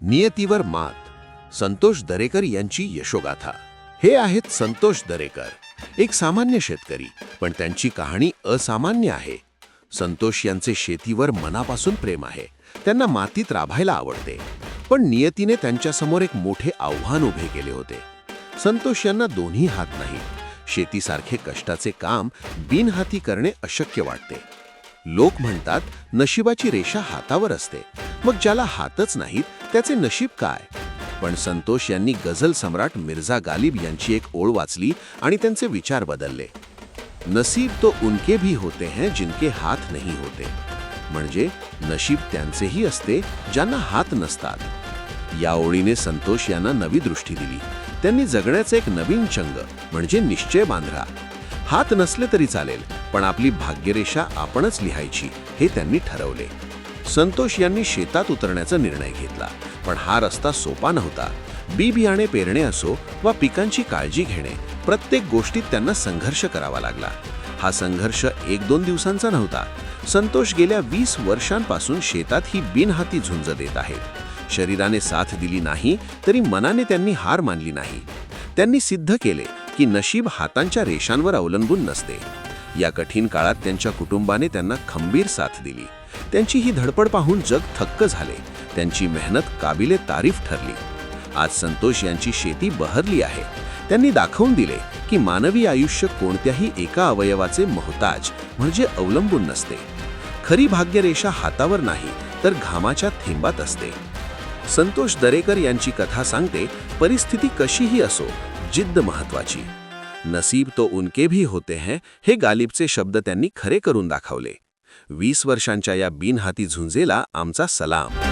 नियतीवर मात. संतोष दरेकर यांची यशोगाथा. हे आहेत संतोष दरेकर एक सामान्य शेतकरी पण त्यांची कहाणी असामान्य आहे. संतोष यांचे शेतीवर मनापासून प्रेम आहे. त्यांना मातीत राबायला आवडते. पण नियतीने त्यांच्यासमोर एक मोठे आव्हान उभे केले होते. संतोष यांना दोन्ही हात नाही शेतीसारखे कष्टाचे काम बिनहाती करणे अशक्य वाटते. लोक म्हणतात नशिबाची रेषा हातावर असते. मग ज्याला हातच नाहीत त्याचे नशीब काय? पण संतोष यांनी गझल सम्राट मिर्झा गालिब यांची एक ओळ वाचली आणि त्यांचे विचार बदलले. नसीब तो उनके भी होते हैं जिनके हात नहीं होते. म्हणजे नशीब त्यांचेही असते ज्यांना हात नसतात. या ओळीने संतोष यांना नवी दृष्टी दिली. त्यांनी जगण्याचे एक नवीन चंग म्हणजे निश्चय बांधला. हात नसले तरी चालेल पण आपली भाग्यरेषा आपणच लिहायची हे त्यांनी ठरवले. संतोष यांनी शेतात उतरण्याचा निर्णय घेतला पण हा रस्ता सोपा नव्हता. बी बियाणे पेरणे असो वा पिकांची काळजी घेणे प्रत्येक गोष्टीत त्यांना संघर्ष करावा लागला. हा संघर्ष एक दोन दिवसांचा नव्हता. संतोष गेल्या वीस वर्षांपासून शेतात ही बिनहाती झुंज देत आहेत शरीराने साथ दिली नाही तरी मनाने त्यांनी हार मानली नाही. त्यांनी सिद्ध केले की नशीब हातांच्या रेषांवर अवलंबून नसते. या कठीण काळात त्यांच्या कुटुंबाने त्यांना खंबीर साथ दिली. त्यांची ही धडपड पाहून जग थक्क झाले. त्यांची मेहनत काबिले तारीफ ठरली. आज संतोष यांची शेती बहरली आहे. त्यांनी दाखवून दिले की मानवी आयुष्य कोणत्याही एका अवयवाचे मोहताज म्हणजे अवलंबून नसते. खरी भाग्यरेषा हातावर नाही तर घामाच्या थेंबात असते. संतोष दरेकर यांची कथा सांगते परिस्थिती कशीही असो जिद्द महत्वाची. नसीब तो उनके भी होते हैं हे गालिबचे शब्द त्यांनी खरे करून दाखवले. वीस वर्षांच्या या बिनहाती झुंजेला आमचा सलाम.